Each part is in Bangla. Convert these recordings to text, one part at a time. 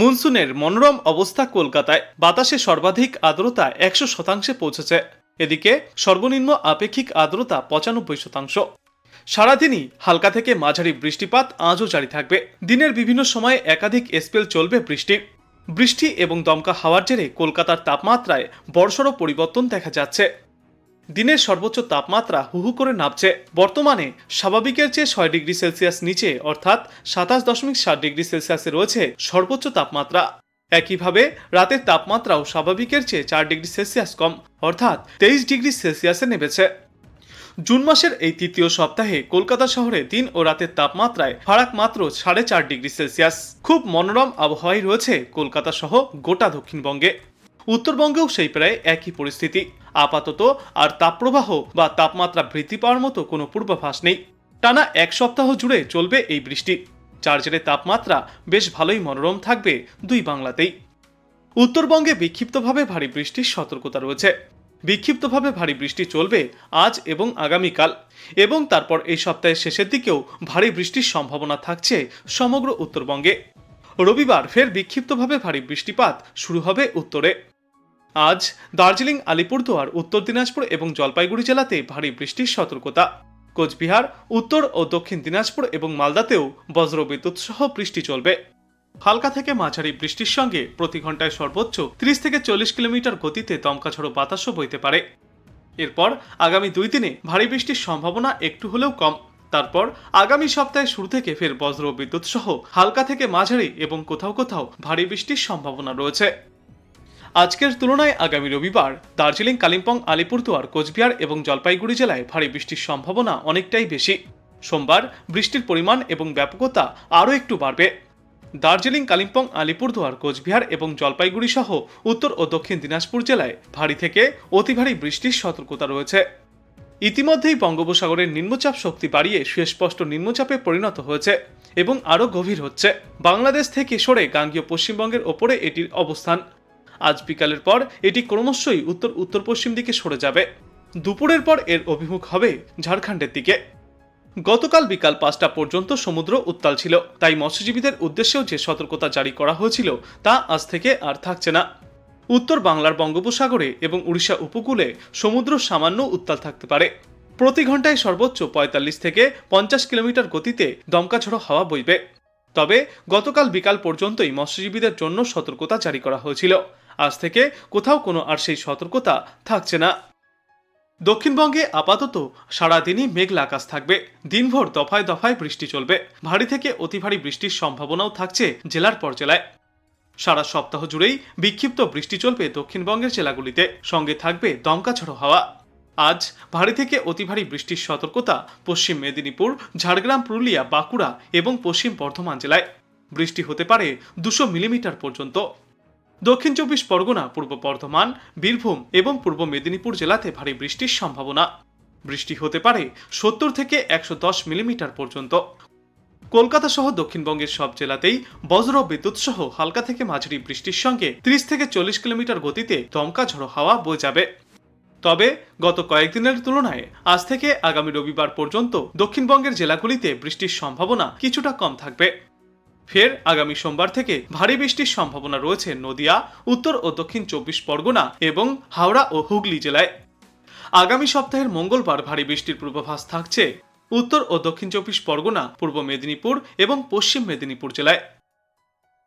মনসুনের মনোরম অবস্থা কলকাতায় বাতাসে সর্বাধিক আর্দ্রতা একশো শতাংশে পৌঁছেছে। এদিকে সর্বনিম্ন আপেক্ষিক আর্দ্রতা পঁচানব্বই শতাংশ। সারাদিনই হালকা থেকে মাঝারি বৃষ্টিপাত আজও জারি থাকবে। দিনের বিভিন্ন সময়ে একাধিক স্পেল চলবে বৃষ্টির বৃষ্টি এবং দমকা হাওয়ার জেরে কলকাতার তাপমাত্রায় বড়সড় পরিবর্তন দেখা যাচ্ছে। দিনের সর্বোচ্চ তাপমাত্রা হুহু করে নামছে। বর্তমানে স্বাভাবিকের চেয়ে ছয় ডিগ্রি সেলসিয়াস নিচে, অর্থাৎ সাতাশ দশমিক সাত ডিগ্রি সেলসিয়াসে রয়েছে সর্বোচ্চ তাপমাত্রা। একইভাবে রাতের তাপমাত্রাও স্বাভাবিকের চেয়ে চার ডিগ্রি সেলসিয়াস কম, অর্থাৎ তেইশ ডিগ্রি সেলসিয়াসে নেমেছে। জুন মাসের এই তৃতীয় সপ্তাহে কলকাতা শহরে দিন ও রাতের তাপমাত্রায় ফারাক মাত্র সাড়ে চার ডিগ্রি সেলসিয়াস। খুব মনোরম আবহাওয়াই রয়েছে কলকাতা সহ গোটা দক্ষিণবঙ্গে। উত্তরবঙ্গেও সেই প্রায় একই পরিস্থিতি। আপাতত আর তাপপ্রবাহ বা তাপমাত্রা বৃদ্ধি পাওয়ার মতো কোনো পূর্বাভাস নেই। টানা এক সপ্তাহ জুড়ে চলবে এই বৃষ্টি। চার্জারের তাপমাত্রা বেশ ভালোই মনোরম থাকবে দুই বাংলাতেই। উত্তরবঙ্গে বিক্ষিপ্তভাবে ভারী বৃষ্টির সতর্কতা রয়েছে। বিক্ষিপ্তভাবে ভারী বৃষ্টি চলবে আজ এবং আগামীকাল এবং তারপর এই সপ্তাহের শেষের দিকেও ভারী বৃষ্টির সম্ভাবনা থাকছে সমগ্র উত্তরবঙ্গে। রবিবার ফের বিক্ষিপ্তভাবে ভারী বৃষ্টিপাত শুরু হবে উত্তরে। আজ দার্জিলিং, আলিপুরদুয়ার, উত্তর দিনাজপুর এবং জলপাইগুড়ি জেলাতে ভারী বৃষ্টির সতর্কতা। কোচবিহার, উত্তর ও দক্ষিণ দিনাজপুর এবং মালদাতেও বজ্রবিদ্যুৎ সহ বৃষ্টি চলবে। হালকা থেকে মাঝারি বৃষ্টির সঙ্গে প্রতি ঘন্টায় সর্বোচ্চ 30 থেকে চল্লিশ কিলোমিটার গতিতে দমকা ঝড়ো বাতাসও বইতে পারে। এরপর আগামী দুই দিনে ভারী বৃষ্টির সম্ভাবনা একটু হলেও কম। তারপর আগামী সপ্তাহে শুরু থেকে ফের বজ্র বিদ্যুৎ সহ হালকা থেকে মাঝারি এবং কোথাও কোথাও ভারী বৃষ্টির সম্ভাবনা রয়েছে। আজকের তুলনায় আগামী রবিবার দার্জিলিং, কালিম্পং, আলিপুরদুয়ার, কোচবিহার এবং জলপাইগুড়ি জেলায় ভারী বৃষ্টির সম্ভাবনা অনেকটাই বেশি। সোমবার বৃষ্টির পরিমাণ এবং ব্যাপকতা আরও একটু বাড়বে। দার্জিলিং, কালিম্পং, আলিপুরদুয়ার, কোচবিহার এবং জলপাইগুড়ি সহ উত্তর ও দক্ষিণ দিনাজপুর জেলায় ভারী থেকে অতি ভারী বৃষ্টির সতর্কতা রয়েছে। ইতিমধ্যেই বঙ্গোপসাগরের নিম্নচাপ শক্তি বাড়িয়ে সুস্পষ্ট নিম্নচাপে পরিণত হয়েছে এবং আরও গভীর হচ্ছে। বাংলাদেশ থেকে সরে গাঙ্গীয় পশ্চিমবঙ্গের ওপরে এটির অবস্থান। আজ বিকালের পর এটি ক্রমশই উত্তর উত্তর পশ্চিম দিকে সরে যাবে। দুপুরের পর এর অভিমুখ হবে ঝাড়খণ্ডের দিকে। গতকাল বিকাল পাঁচটা পর্যন্ত সমুদ্র উত্তাল ছিল, তাই মৎস্যজীবীদের উদ্দেশ্যেও যে সতর্কতা জারি করা হয়েছিল তা আজ থেকে আর থাকছে না। উত্তর বাংলার বঙ্গোপসাগরে এবং উড়িষ্যা উপকূলে সমুদ্র সামান্য উত্তাল থাকতে পারে। প্রতি ঘন্টায় সর্বোচ্চ পঁয়তাল্লিশ থেকে পঞ্চাশ কিলোমিটার গতিতে দমকা ঝড়ো হাওয়া বইবে। তবে গতকাল বিকাল পর্যন্তই মৎস্যজীবীদের জন্য সতর্কতা জারি করা হয়েছিল। আজ থেকে কোথাও কোনো আর সেই সতর্কতা থাকছে না। দক্ষিণবঙ্গে আপাতত সারাদিনই মেঘলা আকাশ থাকবে। দিনভর দফায় দফায় বৃষ্টি চলবে। ভারী থেকে অতি ভারী বৃষ্টির সম্ভাবনাও থাকছে জেলার পর জেলায় সারা সপ্তাহ জুড়েই বিক্ষিপ্ত বৃষ্টি চলবে দক্ষিণবঙ্গের জেলাগুলিতে। সঙ্গে থাকবে দমকা হাওয়া। আজ ভারী থেকে অতি ভারী বৃষ্টির সতর্কতা পশ্চিম মেদিনীপুর, ঝাড়গ্রাম, পুরুলিয়া, বাঁকুড়া এবং পশ্চিম বর্ধমান জেলায়। বৃষ্টি হতে পারে দুশো মিলিমিটার পর্যন্ত। দক্ষিণ চব্বিশ পরগনা, পূর্ব বর্ধমান, বীরভূম এবং পূর্ব মেদিনীপুর জেলাতে ভারী বৃষ্টির সম্ভাবনা। বৃষ্টি হতে পারে সত্তর থেকে একশো দশ মিলিমিটার পর্যন্ত। কলকাতা সহ দক্ষিণবঙ্গের সব জেলাতেই বজ্র বিদ্যুৎ সহ হালকা থেকে মাঝারি বৃষ্টির সঙ্গে ত্রিশ থেকে চল্লিশ কিলোমিটার গতিতে দমকা ঝড়ো হাওয়া বয়ে যাবে। তবে গত কয়েকদিনের তুলনায় আজ থেকে আগামী রবিবার পর্যন্ত দক্ষিণবঙ্গের জেলাগুলিতে বৃষ্টির সম্ভাবনা কিছুটা কম থাকবে। ফের আগামী সোমবার থেকে ভারী বৃষ্টির সম্ভাবনা রয়েছে নদিয়া, উত্তর ও দক্ষিণ চব্বিশ পরগনা এবং হাওড়া ও হুগলি জেলায়। আগামী সপ্তাহের মঙ্গলবার ভারী বৃষ্টির পূর্বাভাস থাকছে উত্তর ও দক্ষিণ চব্বিশ পরগনা, পূর্ব মেদিনীপুর এবং পশ্চিম মেদিনীপুর জেলায়।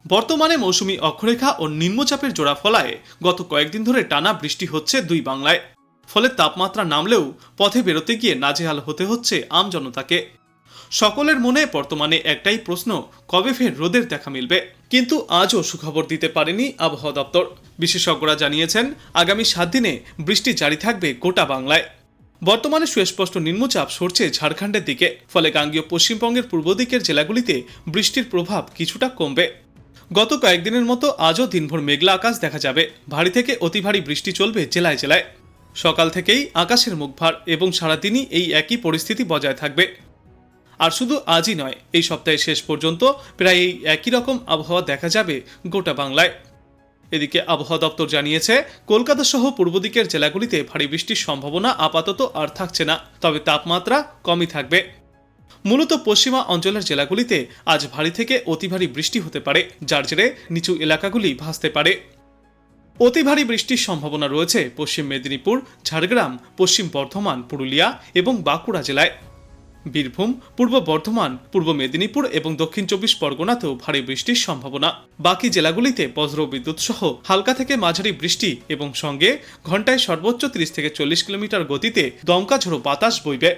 বর্তমানে মৌসুমী অক্ষরেখা ও নিম্নচাপের জোড়া ফলায় গত কয়েকদিন ধরে টানা বৃষ্টি হচ্ছে দুই বাংলায়। ফলে তাপমাত্রা নামলেও পথে বেরোতে গিয়ে নাজেহাল হতে হচ্ছে আম জনতাকে। সকলের মনে বর্তমানে একটাই প্রশ্ন, কবে ফের রোদের দেখা মিলবে? কিন্তু আজও সুখবর দিতে পারেনি আবহাওয়া দপ্তর। বিশেষজ্ঞরা জানিয়েছেন, আগামী সাত দিনে বৃষ্টি জারি থাকবে গোটা বাংলায়। বর্তমানে সুস্পষ্ট নিম্নচাপ সরছে ঝাড়খণ্ডের দিকে, ফলে গাঙ্গীয় পশ্চিমবঙ্গের পূর্ব দিকের জেলাগুলিতে বৃষ্টির প্রভাব কিছুটা কমবে। গত কয়েকদিনের মতো আজও দিনভর মেঘলা আকাশ দেখা যাবে। ভারী থেকে অতি ভারী বৃষ্টি চলবে জেলায় জেলায়। সকাল থেকেই আকাশের মুখ ভার এবং সারাদিনই এই একই পরিস্থিতি বজায় থাকবে। আর শুধু আজই নয়, এই সপ্তাহের শেষ পর্যন্ত প্রায় এই একই রকম আবহাওয়া দেখা যাবে গোটা বাংলায়। এদিকে আবহাওয়া দপ্তর জানিয়েছে, কলকাতা সহ পূর্ব দিকের জেলাগুলিতে ভারী বৃষ্টির সম্ভাবনা আপাতত আর থাকছে না, তবে তাপমাত্রা কমই থাকবে। মূলত পশ্চিমা অঞ্চলের জেলাগুলিতে আজ ভারী থেকে অতি ভারী বৃষ্টি হতে পারে, যার জেরে নিচু এলাকাগুলি ভাসতে পারে। অতি ভারী বৃষ্টির সম্ভাবনা রয়েছে পশ্চিম মেদিনীপুর, ঝাড়গ্রাম, পশ্চিম বর্ধমান, পুরুলিয়া এবং বাঁকুড়া জেলায়। বীরভূম, পূর্ব বর্ধমান, পূর্ব মেদিনীপুর এবং দক্ষিণ চব্বিশ পরগনাতেও ভারী বৃষ্টির সম্ভাবনা। বাকি জেলাগুলিতে বজ্র বিদ্যুৎ সহ হালকা থেকে মাঝারি বৃষ্টি এবং সঙ্গে ঘন্টায় সর্বোচ্চ তিরিশ থেকে চল্লিশ কিলোমিটার গতিতে দমকা ঝোড়ো বাতাস বইবে।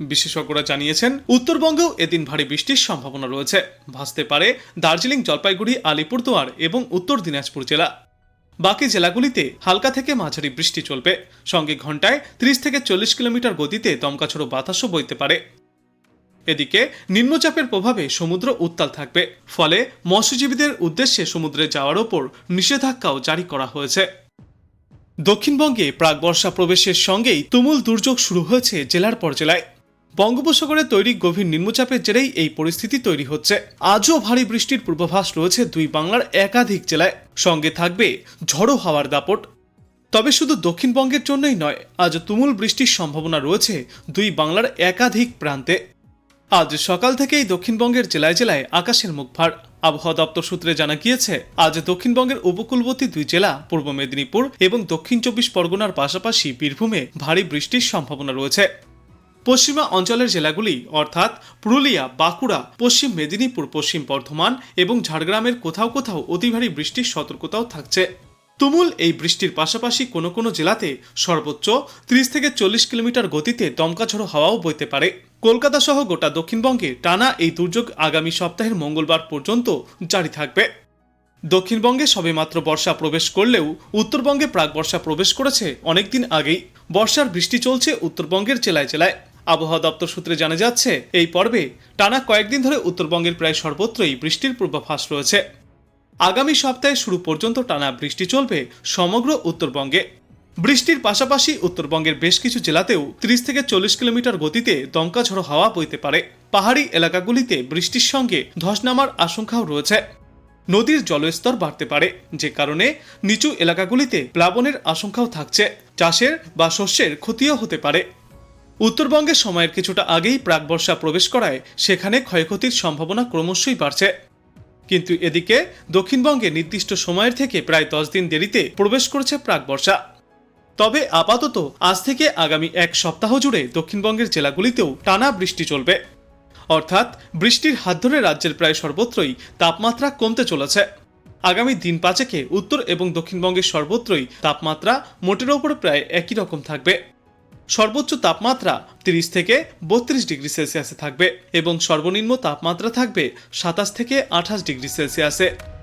বিশেষজ্ঞরা জানিয়েছেন, উত্তরবঙ্গেও এদিন ভারী বৃষ্টির সম্ভাবনা রয়েছে। ভাসতে পারে দার্জিলিং, জলপাইগুড়ি, আলিপুরদুয়ার এবং উত্তর দিনাজপুর জেলা। বাকি জেলাগুলিতে হালকা থেকে মাঝারি বৃষ্টি চলবে। সঙ্গে ঘন্টায় ত্রিশ থেকে চল্লিশ কিলোমিটার গতিতে দমকাছড়ো বাতাসও বইতে পারে। এদিকে নিম্নচাপের প্রভাবে সমুদ্র উত্তাল থাকবে। ফলে মৎস্যজীবীদের উদ্দেশ্যে সমুদ্রে যাওয়ার ওপর নিষেধাজ্ঞাও জারি করা হয়েছে। দক্ষিণবঙ্গে প্রাক বর্ষা প্রবেশের সঙ্গেই তুমুল দুর্যোগ শুরু হয়েছে জেলার পর জেলায়। বঙ্গোপসাগরে তৈরি গভীর নিম্নচাপের জেরেই এই পরিস্থিতি তৈরি হচ্ছে। আজও ভারী বৃষ্টির পূর্বাভাস রয়েছে দুই বাংলার একাধিক জেলায়। সঙ্গে থাকবে ঝড়ো হাওয়ার দাপট। তবে শুধু দক্ষিণবঙ্গের জন্যই নয়, আজ তুমুল বৃষ্টির সম্ভাবনা রয়েছে দুই বাংলার একাধিক প্রান্তে। আজ সকাল থেকেই দক্ষিণবঙ্গের জেলায় জেলায় আকাশের মুখ ভার। আবহাওয়া দপ্তর সূত্রে জানা গিয়েছে, আজ দক্ষিণবঙ্গের উপকূলবর্তী দুই জেলা, পূর্ব মেদিনীপুর এবং দক্ষিণ চব্বিশ পরগনার পাশাপাশি বীরভূমে ভারী বৃষ্টির সম্ভাবনা রয়েছে। পশ্চিমা অঞ্চলের জেলাগুলি, অর্থাৎ পুরুলিয়া, বাঁকুড়া, পশ্চিম মেদিনীপুর, পশ্চিম বর্ধমান এবং ঝাড়গ্রামের কোথাও কোথাও অতি ভারী বৃষ্টির সতর্কতাও থাকছে। তুমুল এই বৃষ্টির পাশাপাশি কোনো কোনো জেলাতে সর্বোচ্চ ত্রিশ থেকে চল্লিশ কিলোমিটার গতিতে দমকা ঝোড়ো হাওয়াও বইতে পারে। কলকাতা সহ গোটা দক্ষিণবঙ্গে টানা এই দুর্যোগ আগামী সপ্তাহের মঙ্গলবার পর্যন্ত জারি থাকবে। দক্ষিণবঙ্গে সবেমাত্র বর্ষা প্রবেশ করলেও উত্তরবঙ্গে প্রাক বর্ষা প্রবেশ করেছে অনেকদিন আগেই। বর্ষার বৃষ্টি চলছে উত্তরবঙ্গের জেলায় জেলায়। আবহাওয়া দপ্তর সূত্রে জানা যাচ্ছে, এই পর্বে টানা কয়েকদিন ধরে উত্তরবঙ্গের প্রায় সর্বত্রই বৃষ্টির পূর্বাভাস রয়েছে। আগামী সপ্তাহে শুরু পর্যন্ত টানা বৃষ্টি চলবে সমগ্র উত্তরবঙ্গে। বৃষ্টির পাশাপাশি উত্তরবঙ্গের বেশ কিছু জেলাতেও ত্রিশ থেকে চল্লিশ কিলোমিটার গতিতে দমকা ঝড়ো হাওয়া বইতে পারে। পাহাড়ি এলাকাগুলিতে বৃষ্টির সঙ্গে ধস নামার আশঙ্কাও রয়েছে। নদীর জলস্তর বাড়তে পারে, যে কারণে নিচু এলাকাগুলিতে প্লাবনের আশঙ্কাও থাকছে। চাষের বা শস্যের ক্ষতিও হতে পারে। উত্তরবঙ্গে সময়ের কিছুটা আগেই প্রাক বর্ষা প্রবেশ করায় সেখানে ক্ষয়ক্ষতির সম্ভাবনা ক্রমশই বাড়ছে। কিন্তু এদিকে দক্ষিণবঙ্গে নির্দিষ্ট সময়ের থেকে প্রায় দশ দিন দেরিতে প্রবেশ করেছে প্রাক বর্ষা। তবে আপাতত আজ থেকে আগামী এক সপ্তাহ জুড়ে দক্ষিণবঙ্গের জেলাগুলিতেও টানা বৃষ্টি চলবে। অর্থাৎ বৃষ্টির হাত ধরে রাজ্যের প্রায় সর্বত্রই তাপমাত্রা কমতে চলেছে। আগামী দিন পাঁচেকে উত্তর এবং দক্ষিণবঙ্গের সর্বত্রই তাপমাত্রা মোটের ওপর প্রায় একই রকম থাকবে। সর্বোচ্চ তাপমাত্রা তিরিশ থেকে বত্রিশ ডিগ্রি সেলসিয়াসে থাকবে এবং সর্বনিম্ন তাপমাত্রা থাকবে সাতাশ থেকে আঠাশ ডিগ্রি সেলসিয়াসে।